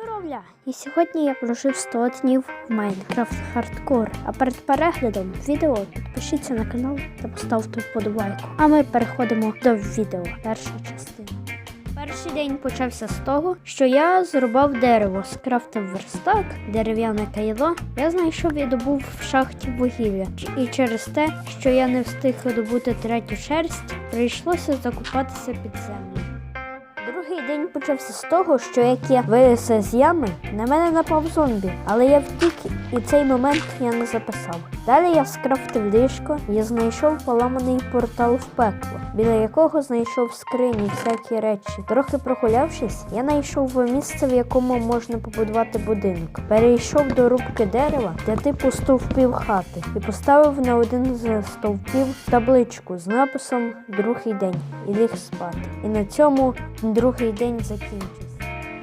Здоров'я! І сьогодні я прожив 100 днів в Майнкрафт Хардкор. А перед переглядом відео підпишіться на канал та поставте вподобайку. А ми переходимо до відео. Перша частина. Перший день почався з того, що я зрубав дерево, скрафтив верстак, дерев'яне кайло. Я знайшов і добув в шахті вугілля. І через те, що я не встиг добути третю шерсть, прийшлося закупатися під землю. Другий день почався з того, що як я вилізся з ями, на мене напав зомбі, але я втік, і цей момент я не записав. Далі я скрафтив ліжко і знайшов поламаний портал в пекло, біля якого знайшов скрині, всякі речі. Трохи прогулявшись, я знайшов місце, в якому можна побудувати будинок. Перейшов до рубки дерева, де типу стовпів хати, і поставив на один з стовпів табличку з написом Другий день і ліг спати. І на цьому другий день закінчився.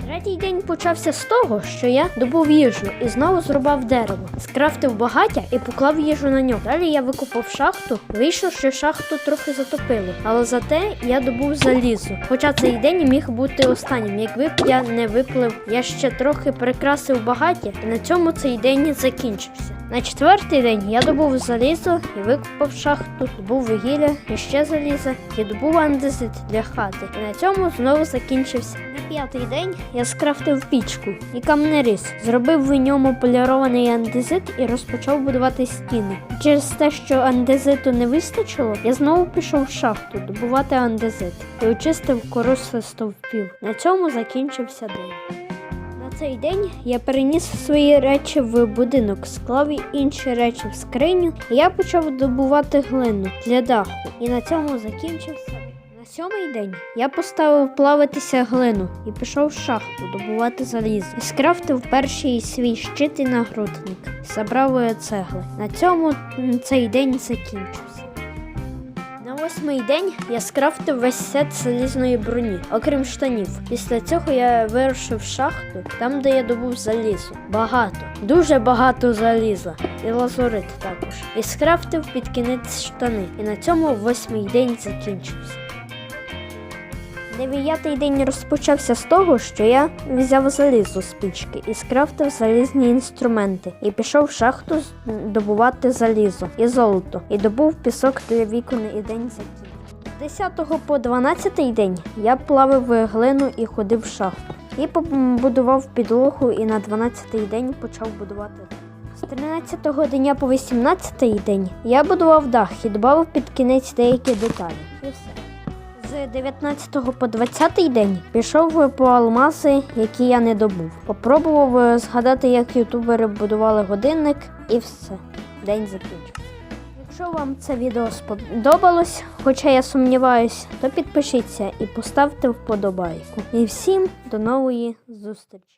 Третій день почався з того, що я добув їжу і знову зрубав дерево, скрафтив багаття і поклав їжу на нього. Далі я викопав шахту, вийшов, що шахту трохи затопило, але зате я добув залізо. Хоча цей день міг бути останнім, якби б я не виплив, я ще трохи прикрасив багаття, і на цьому цей день закінчився. На четвертий день я добув залізо і викопав шахту, добув вугілля, і ще залізо, і добув андезит для хати. І на цьому знову закінчився. На п'ятий день я скрафтив пічку і камнеріз, зробив в ньому полірований андезит і розпочав будувати стіни. Через те, що андезиту не вистачило, я знову пішов в шахту добувати андезит і очистив кору зі стовпів. На цьому закінчився день. Цей день я переніс свої речі в будинок, склав інші речі в скриню, і я почав добувати глину для даху. І на цьому закінчився. На сьомий день я поставив плаватися глину і пішов в шахту добувати залізо. І скрафтив перший свій щит і нагрудник. Забрав е, цегли. На цьому цей день закінчився. Восьмий день я скрафтив весь сет залізної броні, окрім штанів. Після цього я вирушив шахту, там, де я добув залізо. Багато, дуже багато заліза. І лазурит також. І скрафтив під кінець штани. І на цьому восьмий день закінчився. Дев'ятий день розпочався з того, що я взяв залізо з пічки і скрафтив залізні інструменти, і пішов в шахту добувати залізо і золото, і добув пісок для вікон і день закінчився. З 10 по 12 день я плавив глину і ходив в шахту. І побудував підлогу, і на 12 день почав будувати. З 13 дня по 18 день я будував дах і додав під кінець деякі деталі. І все. З 19 по 20 день пішов по алмази, які я не добув. Попробував е, згадати, як ютубери будували годинник, і все. День закінчився. Якщо вам це відео сподобалось, хоча я сумніваюсь, то підпишіться і поставте вподобайку. І всім до нової зустрічі!